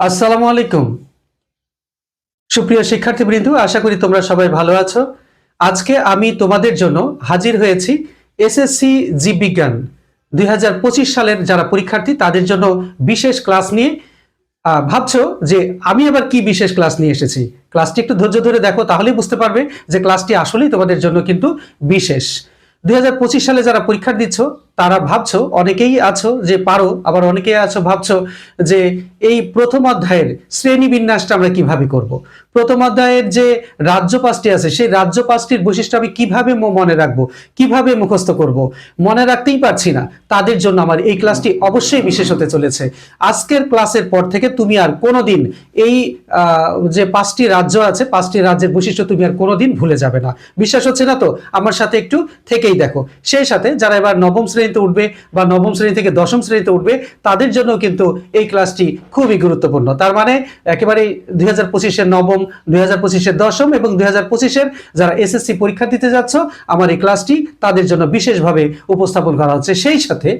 আসসালামু আলাইকুম। সুপ্রিয় শিক্ষার্থীবৃন্দ, আশা করি তোমরা সবাই ভালো আছো। আজকে আমি তোমাদের জন্য হাজির হয়েছি এসএসসি জীববিজ্ঞান দুই হাজার পঁচিশ সালের যারা পরীক্ষার্থী, তাদের জন্য বিশেষ ক্লাস নিয়ে ভাবছ যে আমি আবার কি বিশেষ ক্লাস নিয়ে এসেছি? ক্লাসটি একটু ধৈর্য ধরে দেখো, তাহলেই বুঝতে পারবে যে ক্লাসটি আসলেই তোমাদের জন্য কিন্তু বিশেষ। দুই হাজার পঁচিশ সালে যারা পরীক্ষা দিচ্ছ তারা ভাবছ অনেকেই আছো যে পারো আবার অনেকেই আছো ভাবছ যে এই প্রথম অধ্যায়ের শ্রেণি বিন্যাসটা আমরা কীভাবে করব। প্রথম অধ্যায়ের যে রাজ্য পাঁচটি আছে সেই রাজ্য পাঁচটির বৈশিষ্ট্য আমি কীভাবে মনে রাখব কীভাবে মুখস্থ করব। মনে রাখতেই পারছি না তাদের জন্য আমার এই ক্লাসটি অবশ্যই বিশেষ হতে চলেছে আজকের ক্লাসের পর থেকে তুমি আর কোনোদিন এই আহ, যে পাঁচটি রাজ্য আছে পাঁচটি রাজ্যের বৈশিষ্ট্য তুমি আর কোনোদিন ভুলে যাবে না বিশ্বাস হচ্ছে না তো আমার সাথে একটু থেকেই দেখো সেই সাথে যারা এবার নবম শ্রেণীতে উঠবে বা নবম শ্রেণি থেকে দশম শ্রেণীতে উঠবে, তাদের জন্য কিন্তু এই ক্লাসটি খুবই গুরুত্বপূর্ণ। তার মানে একেবারে দুই হাজার পঁচিশের নবম, দুই হাজার দশম এবং দুই হাজার পঁচিশের যারা এসএসসি পরীক্ষা দিতে যাচ্ছ, আমার এই ক্লাসটি তাদের জন্য বিশেষভাবে উপস্থাপন করা হচ্ছে। সেই সাথে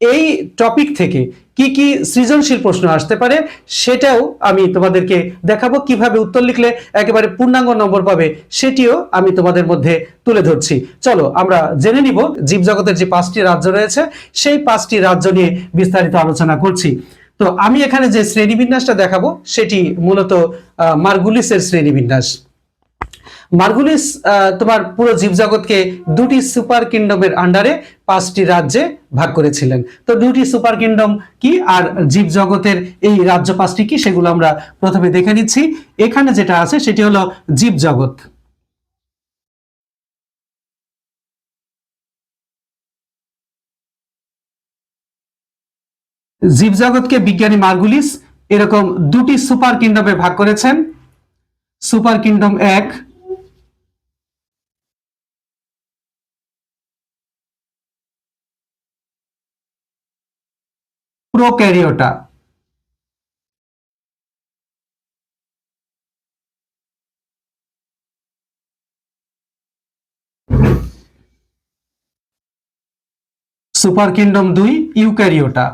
এই টপিক থেকে কি কি সৃজনশীল প্রশ্ন আসতে পারে সেটাও আমি তোমাদেরকে দেখাবো। কীভাবে উত্তর লিখলে একেবারে পূর্ণাঙ্গ নম্বর পাবে সেটিও আমি তোমাদের মধ্যে তুলে ধরছি। চলো, আমরা জেনে নিব জীবজগতের যে পাঁচটি রাজ্য রয়েছে, সেই পাঁচটি রাজ্য নিয়ে বিস্তারিত আলোচনা করছি। তো আমি এখানে যে শ্রেণীবিন্যাসটা দেখাবো, সেটি মূলত মার্গুলিসের শ্রেণীবিন্যাস। মার্গুলিস তোমার পুরো জীবজগৎকে দুটি সুপার কিংডমের আন্ডারে পাঁচটি রাজ্যে ভাগ করেছিলেন। তো দুটি সুপার কিংডম কি আর জীবজগতের এই রাজ্য পাঁচটি কি সেগুলো আমরা প্রথমে দেখে নিচ্ছি। এখানে যেটা আছে সেটি হলো জীবজগৎ। জীবজগৎকে বিজ্ঞানী মার্গুলিস এরকম দুটি সুপার কিংডমে ভাগ করেছেন। সুপার কিংডম এক প্রোক্যারিওটা। সুপার কিংডম দুই ইউক্যারিওটা।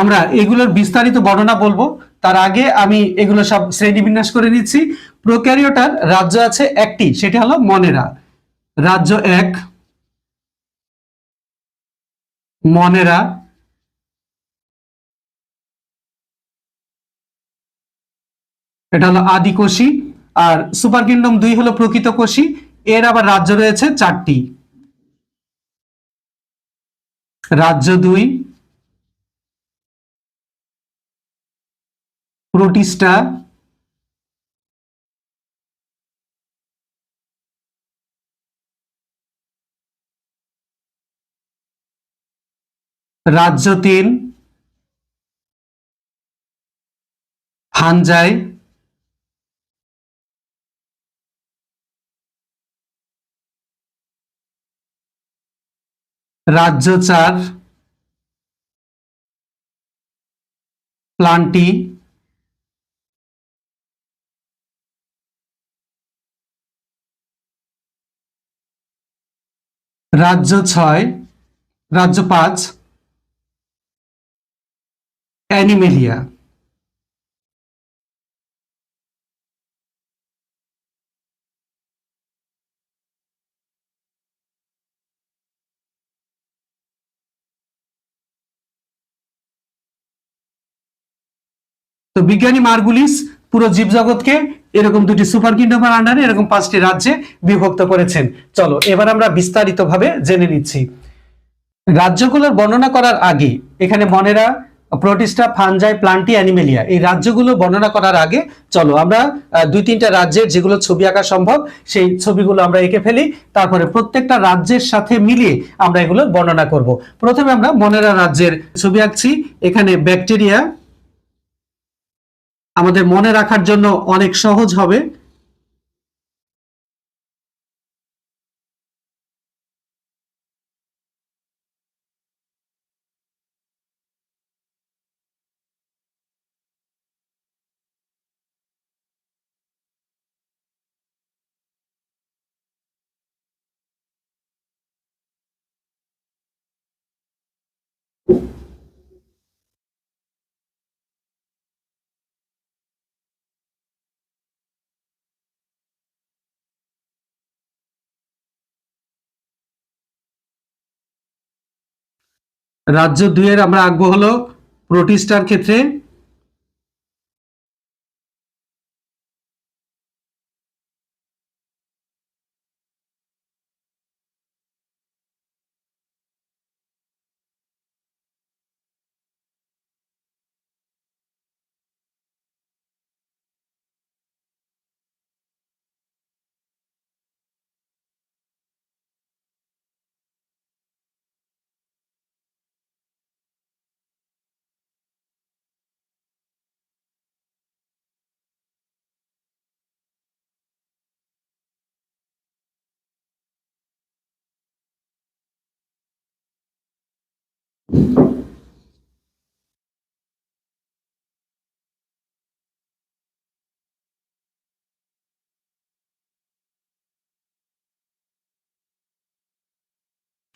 আমরা এগুলোর বিস্তারিত বর্ণনা বলব। তার আগে আমি এগুলো সব শ্রেণীবিন্যাস করে নিচ্ছি। প্রোক্যারিওটার রাজ্য আছে একটি, সেটি হলো মনেরা। রাজ্য এক, মনেরা। এটা হলো আদিকোষী আর সুপার কিংডম দুই হলো প্রকৃত কোষী। এর আবার রাজ্য রয়েছে চারটি। রাজ্য দুই প্রোটিস্টা রাজ্য তিন ফানজাই রাজ্য চার প্লান্টি রাজ্য ছয় রাজ্য পাঁচ অ্যানিমেলিয়া তো বিজ্ঞানী মার্গুলিস পুরো জীবজগৎকে এরকম দুটি সুপার কিংডমের আন্ডারে এরকম পাঁচটি রাজ্যে বিভক্ত করেছেন। চলো, এবার আমরা বিস্তারিতভাবে জেনে নিচ্ছি। রাজ্যগুলোর বর্ণনা করার আগে, এখানে Monera Protista fungi Plantae, Animalia, এই রাজ্যগুলো বর্ণনা করার আগে চলো আমরা দুই তিনটা রাজ্যের যেগুলো ছবি আঁকা সম্ভব, সেই ছবিগুলো আমরা এঁকে ফেলি, তারপরে প্রত্যেকটা রাজ্যের সাথে মিলিয়ে আমরা এগুলো বর্ণনা করব। প্রথমে আমরা মনেরা রাজ্যের ছবি আঁকছি, এখানে ব্যাকটেরিয়া আমাদের মনে রাখার জন্য অনেক সহজ হবে। রাজ্য দুয়ের আমরা আগ্রহ হলো প্রোটিস্টার ক্ষেত্রে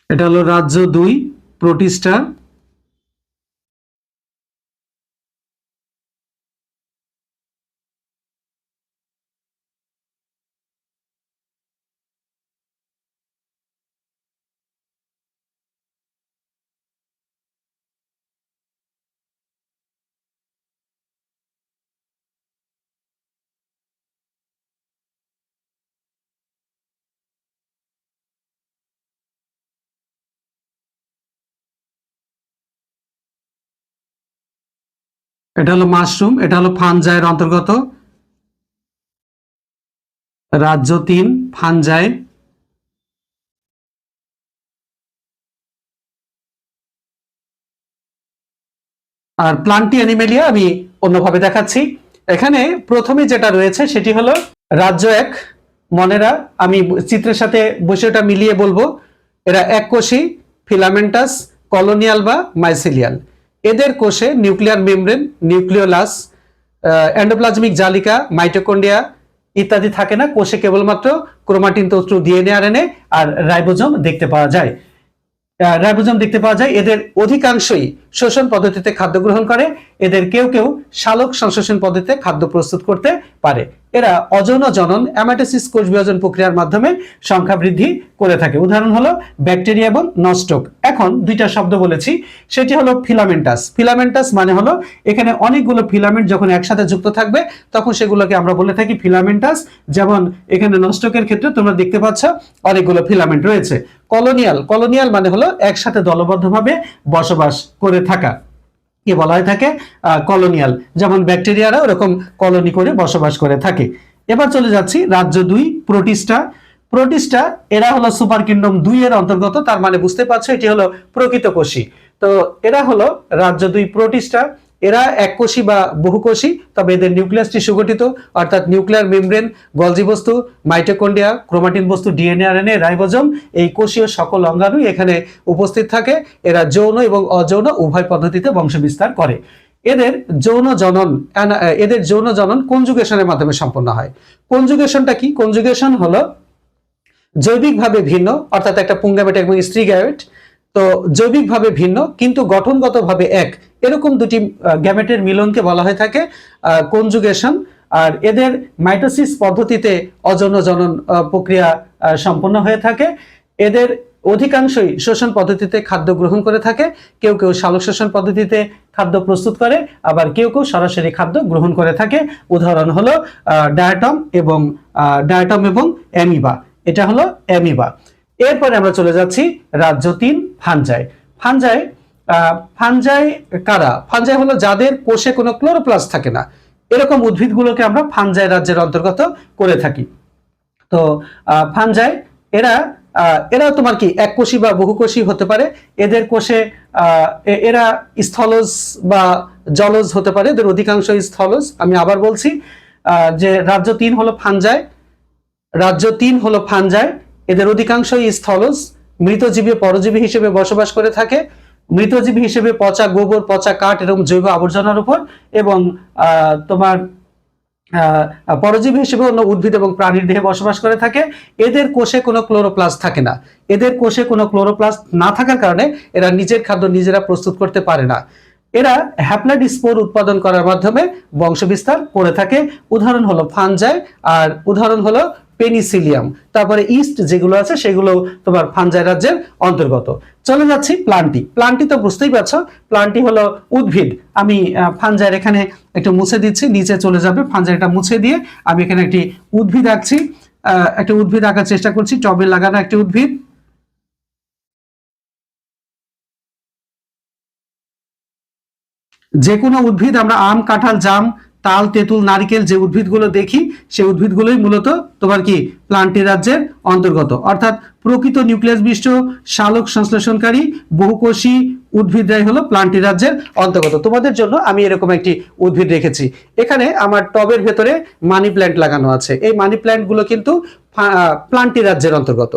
এটা হলো রাজ্য দুই প্রোটিস্টা এটা হলো মাশরুম, এটা হলো ফানজায়ের অন্তর্গত। রাজ্য তিন ফানজায় আর প্লান্টি অ্যানিমেলিয়া আমি অন্যভাবে দেখাচ্ছি। এখানে প্রথমে যেটা রয়েছে সেটি হলো রাজ্য এক, মনেরা। আমি চিত্রের সাথে বসে ওটা মিলিয়ে বলব। এরা এক কোষী ফিলামেন্টাস, কলোনিয়াল বা মাইসিলিয়াল। এদের কোষে নিউক্লিয়ার মেমব্রেন, নিউক্লিওলাস অ্যান্ডোপ্লাজমিক জালিকা মাইটোকন্ডিয়া ইত্যাদি থাকে না। কোষে কেবলমাত্র ক্রোমাটিন তন্তু, ডিএনএ, আরএনএ আর রাইবোজোম দেখতে পাওয়া যায়। রাইবোজোম দেখতে পাওয়া যায়। এদের অধিকাংশই শোষণ পদ্ধতিতে খাদ্য গ্রহণ করে। এদের কেউ কেউ শালক সংশ্লেষণ পদ্ধতিতে খাদ্য প্রস্তুত করতে পারে। এরা অযৌন জনন অ্যামাটোসিস কোষ বিভাজন প্রক্রিয়ার মাধ্যমে সংখ্যা বৃদ্ধি করে থাকে। উদাহরণ হলো ব্যাকটেরিয়া এবং নস্টক। এখন দুইটা শব্দ বলেছি, সেটি হলো ফিলামেন্টাস। ফিলামেন্টাস মানে হলো এখানে অনেকগুলো ফিলামেন্ট যখন একসাথে যুক্ত থাকবে, তখন সেগুলোকে আমরা বলে থাকি ফিলামেন্টাস। যেমন এখানে নস্টকের ক্ষেত্রে তোমরা দেখতে পাচ্ছ অনেকগুলো ফিলামেন্ট রয়েছে। কলোনিয়াল। কলোনিয়াল মানে হলো একসাথে দলবদ্ধভাবে বসবাস করে থাকা। কি বলা হয়ে থাকে? কলোনিয়াল যেমন ব্যাকটেরিয়ারা ওরকম কলোনি করে বসবাস করে থাকে। এবার চলে যাচ্ছি রাজ্য দুই, প্রোটিস্টা। প্রোটিস্টা, এরা হলো সুপার কিংডম দুই এর অন্তর্গত, তার মানে বুঝতে পারছ, এটি হলো প্রকৃত কোষী। তো এরা হলো রাজ্য দুই, প্রোটিস্টা। এরা এককোষী বা বহুকোষী তবে এদের নিউক্লিয়াসটি সুগঠিত অর্থাৎ নিউক্লিয়ার মেমব্রেন, গলজি বস্তু মাইটোকন্ডিয়া ক্রোমাটিন বস্তু, ডিএনএ, আরএনএ, রাইবোজোম, এই কোষীয় সকল অঙ্গাণুই এখানে উপস্থিত থাকে। এরা যৌন এবং অযৌন উভয় পদ্ধতিতে বংশবিস্তার করে। এদের যৌন জনন এদের যৌন জনন কনজুগেশনের মাধ্যমে সম্পন্ন হয়। কনজুগেশনটা কি? কনজুগেশন হলো জৈবিকভাবে ভিন্ন, অর্থাৎ একটা পুঙ্গামেট এবং স্ত্রী গ্যামেট তো জৈবিকভাবে ভিন্ন, কিন্তু গঠনগতভাবে এক। এরকম দুটি গ্যামেটের মিলনকে বলা হয়ে থাকে কনজুগেশন আর এদের মাইটোসিস পদ্ধতিতে অজন জনন প্রক্রিয়া সম্পন্ন হয়ে থাকে। এদের অধিকাংশই শোষণ পদ্ধতিতে খাদ্য গ্রহণ করে থাকে। কেউ কেউ সালোক শোষণ পদ্ধতিতে খাদ্য প্রস্তুত করে, আবার কেউ কেউ সরাসরি খাদ্য গ্রহণ করে থাকে। উদাহরণ হলো ডায়াটম এবং ডায়াটম এবং অ্যামিবা এটা হলো অ্যামিবা এরপরে আমরা চলে যাচ্ছি রাজ্য তিন, ফানজাই। ফানজাই ফানজাই কারা? ফানজাই হলো যাদের কোষে কোনো ক্লোরোপ্লাস থাকে না। এরকম উদ্ভিদগুলোকে আমরা ফানজাই রাজ্যের অন্তর্গত করে থাকি। তো ফানজাই, এরা এরা তোমার কি এক কোষী বা বহুকোষী হতে পারে? এদের কোষে এরা স্থলজ বা জলজ হতে পারে। এদের অধিকাংশ স্থলজ, আমি আবার বলছি যে রাজ্য তিন হলো ফানজায় রাজ্য তিন হলো ফানজায় এদের অধিকাংশই স্থলজ, মৃতজীবী, পরজীবী হিসেবে বসবাস করে থাকে। মৃতজীবী হিসেবে পচা গোবর, পচা কাঠ এরকম জৈব আবর্জনার উপর এবং তোমার পরজীবী হিসেবে অন্য উদ্ভিদ এবং প্রাণীর দেহে বসবাস করে থাকে। এদের কোষে কোনো ক্লোরোপ্লাস থাকে না। এদের কোষে কোনো ক্লোরোপ্লাস না থাকার কারণে এরা নিজের খাদ্য নিজেরা প্রস্তুত করতে পারে না। এরা হ্যাপ্লয়েড স্পোর উৎপাদন করার মাধ্যমে বংশবিস্তার করে থাকে। উদাহরণ হলো ফানজাই, আর উদাহরণ হলো পেনিসিলিয়াম। তারপরে ইস্ট যেগুলো আছে সেগুলো তোমার ফানজাই রাজ্যের অন্তর্গত। চলে যাচ্ছি প্লান্টি। প্লান্টি তো বুঝতেই পারছ, প্লান্টি হলো উদ্ভিদ। আমি ফানজাইয়ের এখানে একটু মুছে দিচ্ছি, নিচে চলে যাবে, ফানজাইটা মুছে দিয়ে আমি এখানে একটি উদ্ভিদ আঁকছি। একটা উদ্ভিদ আঁকার চেষ্টা করছি, টবে লাগানো একটি উদ্ভিদ। যে কোনো উদ্ভিদ আমরা আম, কাঁঠাল, জাম তাল, তেঁতুল, নারকেল যে উদ্ভিদগুলো দেখি, সেই উদ্ভিদগুলোই মূলত তোমার কি প্লান্টি রাজ্যের অন্তর্গত। অর্থাৎ প্রকৃত নিউক্লিয়াস বিষ্ট, শালক সংশ্লেষণকারী, বহুকোষী উদ্ভিদরাই হলো প্লান্টি রাজ্যের অন্তর্গত। তোমাদের জন্য আমি এরকম একটি উদ্ভিদ রেখেছি। এখানে আমার টবের ভেতরে মানি প্ল্যান্ট লাগানো আছে। এই মানি প্ল্যান্টগুলো কিন্তু প্লান্টি রাজ্যের অন্তর্গত।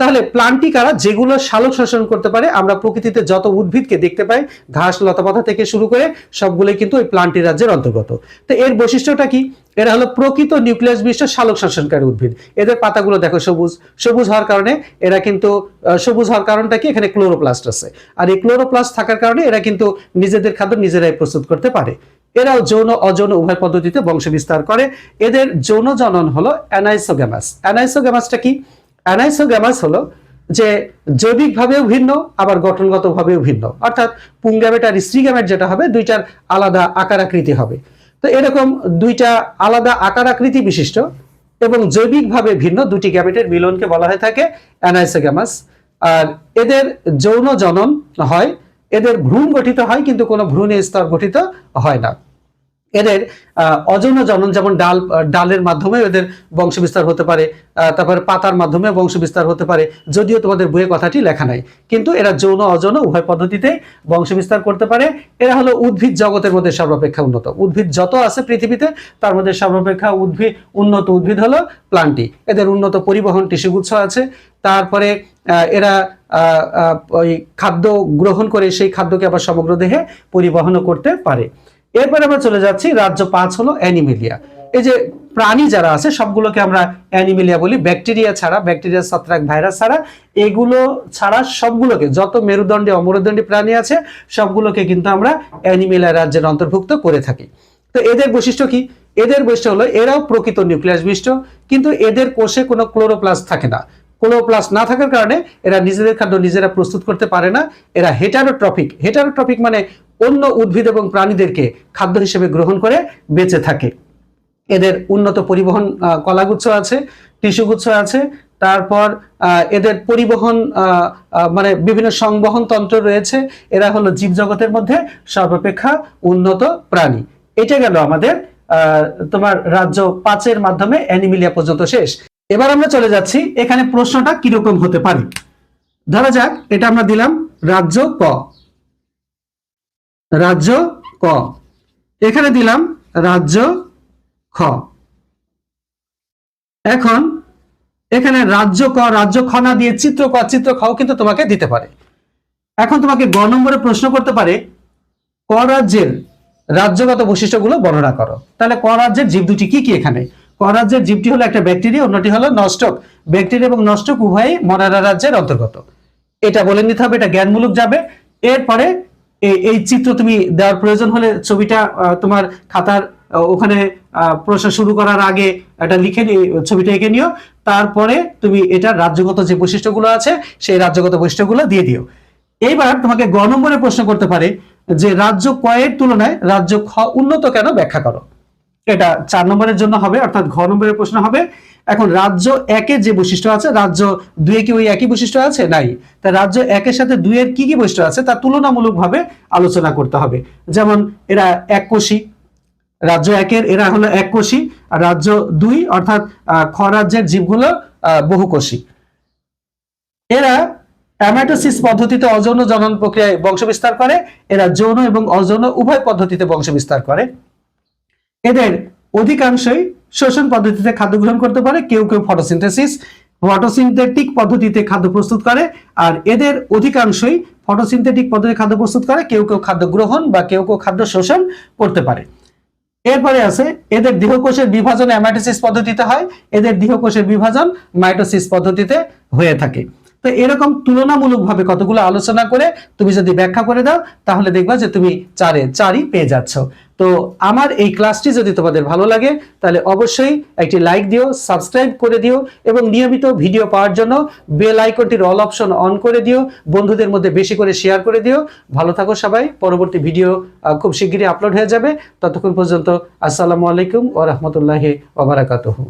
তাহলে প্লান্টি কারা যেগুলো সালোক শোষণ করতে পারে, আমরা প্রকৃতিতে যত উদ্ভিদকে দেখতে পাই, ঘাস, লতাপাতা থেকে শুরু করে সবগুলোই কিন্তু ওই প্লান্টি রাজ্যের অন্তর্গত। তো এর বৈশিষ্ট্যটা কি? এরা হলো প্রকৃত নিউক্লিয়াস বিশিষ্ট শালক শোষণকারী উদ্ভিদ। এদের পাতাগুলো দেখো সবুজ। সবুজ হওয়ার কারণে এরা কিন্তু সবুজ হওয়ার কারণটা কি? এখানে ক্লোরোপ্লাস্ট আছে। আর এই ক্লোরোপ্লাস্ট থাকার কারণে এরা কিন্তু নিজেদের খাদ্য নিজেরাই প্রস্তুত করতে পারে। এরাও যৌন, অযৌন উভয় পদ্ধতিতে বংশ বিস্তার করে। এদের যৌন জনন হলো অ্যানাইসোগ্যামাস। অ্যানাইসোগ্যামাসটা কি? অ্যানাইসোগ্যামাস হলো যে জৈবিকভাবেও ভিন্ন, আবার গঠনগতভাবেও ভিন্ন। অর্থাৎ পুংগ্যামেট আর স্ত্রীগ্যামেট যেটা হবে, দুইটার আলাদা আকার আকৃতি হবে। তো এরকম দুইটা আলাদা আকার আকৃতি বিশিষ্ট এবং জৈবিকভাবে ভিন্ন দুটি গ্যামেটের মিলনকে বলা হয়ে থাকে অ্যানাইসোগ্যামাস আর এদের যৌন জনন হয়, এদের ভ্রূণ গঠিত হয়, কিন্তু কোনো ভ্রূণের স্তর গঠিত হয় না। এদের অযৌন জনন যেমন ডাল ডালের মাধ্যমে এদের বংশ বিস্তার হতে পারে তারপরে পাতার মাধ্যমে বংশ বিস্তার হতে পারে, যদিও তোমাদের বইয়ে কথাটি লেখা নাই। কিন্তু এরা যৌন, অযৌন উভয় পদ্ধতিতে বংশ বিস্তার করতে পারে। এরা হলো উদ্ভিদ জগতের মধ্যে সর্বাপেক্ষা উন্নত। উদ্ভিদ যত আছে পৃথিবীতে, তার মধ্যে সর্বাপেক্ষা উদ্ভিদ, উন্নত উদ্ভিদ হলো প্লান্টি। এদের উন্নত পরিবহন টিস্যুগুচ্ছ আছে। তারপরে এরা ওই খাদ্য গ্রহণ করে সেই খাদ্যকে আবার সমগ্র দেহে পরিবহনও করতে পারে। এরপরে আমরা চলে যাচ্ছি, রাজ্য পাঁচ হলো অ্যানিমেলিয়া। এই যে প্রাণী যারা আছে, সবগুলোকে আমরা অ্যানিমেলিয়া বলি। ব্যাকটেরিয়া ছাড়া, ব্যাকটেরিয়া, ছত্রাক ভাইরাস ছাড়া, এগুলো ছাড়া সবগুলোকে, যত মেরুদণ্ডী, অমরুদণ্ডী প্রাণী আছে, সবগুলোকে কিন্তু আমরা অ্যানিমেলিয়া রাজ্যের অন্তর্ভুক্ত করে থাকি। তো এদের বৈশিষ্ট্য কি? এদের বৈশিষ্ট্য হলো, এরাও প্রকৃত নিউক্লিয়াস বিশিষ্ট কিন্তু এদের কোষে কোনো ক্লোরোপ্লাস্ট থাকে না। ক্লোরোপ্লাস্ট না থাকার কারণে এরা নিজেদের খাদ্য নিজেরা প্রস্তুত করতে পারে না। এরা হেটারোট্রপিক হেটারোট্রপিক মানে অন্য উদ্ভিদ এবং প্রাণীদেরকে খাদ্য হিসেবে গ্রহণ করে বেঁচে থাকে। এদের উন্নত পরিবহন কলাগুচ্ছ আছে টিস্যুগুচ্ছ আছে, তারপর এদের পরিবহন মানে বিভিন্ন সংবহন তন্ত্র রয়েছে। এরা হলো জীবজগতের মধ্যে সর্বাপেক্ষা উন্নত প্রাণী। এটা গেল আমাদের তোমার রাজ্য পাঁচের মাধ্যমে অ্যানিমিলিয়া পর্যন্ত শেষ। এবার আমরা চলে যাচ্ছি, এখানে প্রশ্নটা কীরকম হতে পারে? ধরা যাক, এটা আমরা দিলাম রাজ্য ক। রাজ্য ক। এখানে দিলাম রাজ্য খ। এখন এখানে রাজ্য ক, রাজ্য খ না দিয়ে চিত্র ক, চিত্র খও কিন্তু তোমাকে দিতে পারে। এখন তোমাকে গ নম্বরে প্রশ্ন করতে পারে, ক রাজ্যের রাজ্যগত বৈশিষ্ট্যগুলো বর্ণনা করো। তাহলে ক রাজ্যের জীব দুটি কি কি এখানে? ক রাজ্যের জীবটি হলো একটা ব্যাকটেরিয়া, অন্যটি হলো নষ্টক। ব্যাকটেরিয়া এবং নষ্টক উভয়ই মরারা রাজ্যের অন্তর্গত। এটা বলে নিতে হবে, এটা জ্ঞানমূলক যাবে। এরপরে এই- চিত্র তুমি দেওয়ার প্রয়োজন হলে ছবিটা তোমার খাতার ওখানে প্রশ্ন শুরু করার আগে এটা লিখে ছবিটা এঁকে নিও। তারপরে তুমি এটা রাজ্যগত যে বৈশিষ্ট্যগুলো আছে, সেই রাজ্যগত বৈশিষ্ট্যগুলো দিয়ে দিও। এইবার তোমাকে গ নম্বরে প্রশ্ন করতে পারে যে রাজ্য কয়ের তুলনায় রাজ্য খ উন্নত কেন ব্যাখ্যা করো? এটা চার নম্বরের জন্য হবে, অর্থাৎ ঘ নম্বরের প্রশ্ন হবে এখন রাজ্য একে যে বৈশিষ্ট্য আছে, রাজ্য দুয়ে কি ওই একই বৈশিষ্ট্য আছে? নাই। তা রাজ্য একের সাথে দুইয়ের কি কি বৈশিষ্ট্য আছে, তা তুলনামূলকভাবে আলোচনা করতে হবে। যেমন এরা এক কোষী, রাজ্য একের, এরা হলো এক কোষী, আর রাজ্য দুই, অর্থাৎ খ রাজ্যের জীবগুলো বহুকোষী এরা অ্যামাটোসিস পদ্ধতিতে অযৌন জনন প্রক্রিয়ায় বংশবিস্তার করে, এরা যৌন এবং অযৌন উভয় পদ্ধতিতে বংশবিস্তার করে। এদের অধিকাংশই শোষণ পদ্ধতিতে খাদ্য গ্রহণ করতে পারে, কেউ কেউ ফটোসিনথেসিস, ফটোসিনথেটিক পদ্ধতিতে খাদ্য প্রস্তুত করে, আর এদের অধিকাংশই ফটোসিনথেটিক পদ্ধতিতে খাদ্য প্রস্তুত করে, কেউ কেউ খাদ্য গ্রহণ বা কেউ কেউ খাদ্য শোষণ করতে পারে। এরপরে আছে, এদের দেহকোষের বিভাজন অ্যামাইটোসিস পদ্ধতিতে হয়, এদের দেহকোষের বিভাজন মাইটোসিস পদ্ধতিতে হয়ে থাকে। তো এরকম তুলনামূলকভাবে কতগুলো আলোচনা করে তুমি যদি ব্যাখ্যা করে দাও, তাহলে দেখবা যে তুমি চারে চারই পেয়ে যাচ্ছ। তো আমার এই ক্লাসটি যদি তোমাদের ভালো লাগে, তাহলে অবশ্যই একটি লাইক দিও, সাবস্ক্রাইব করে দিও এবং নিয়মিত ভিডিও পাওয়ার জন্য বেল আইকনটির অল অপশন অন করে দিও, বন্ধুদের মধ্যে বেশি করে শেয়ার করে দিও। ভালো থাকো সবাই, পরবর্তী ভিডিও খুব শিগগিরই আপলোড হয়ে যাবে। ততক্ষণ পর্যন্ত আসসালামু আলাইকুম ও রহমতুল্লাহি ওবরাকাতুহু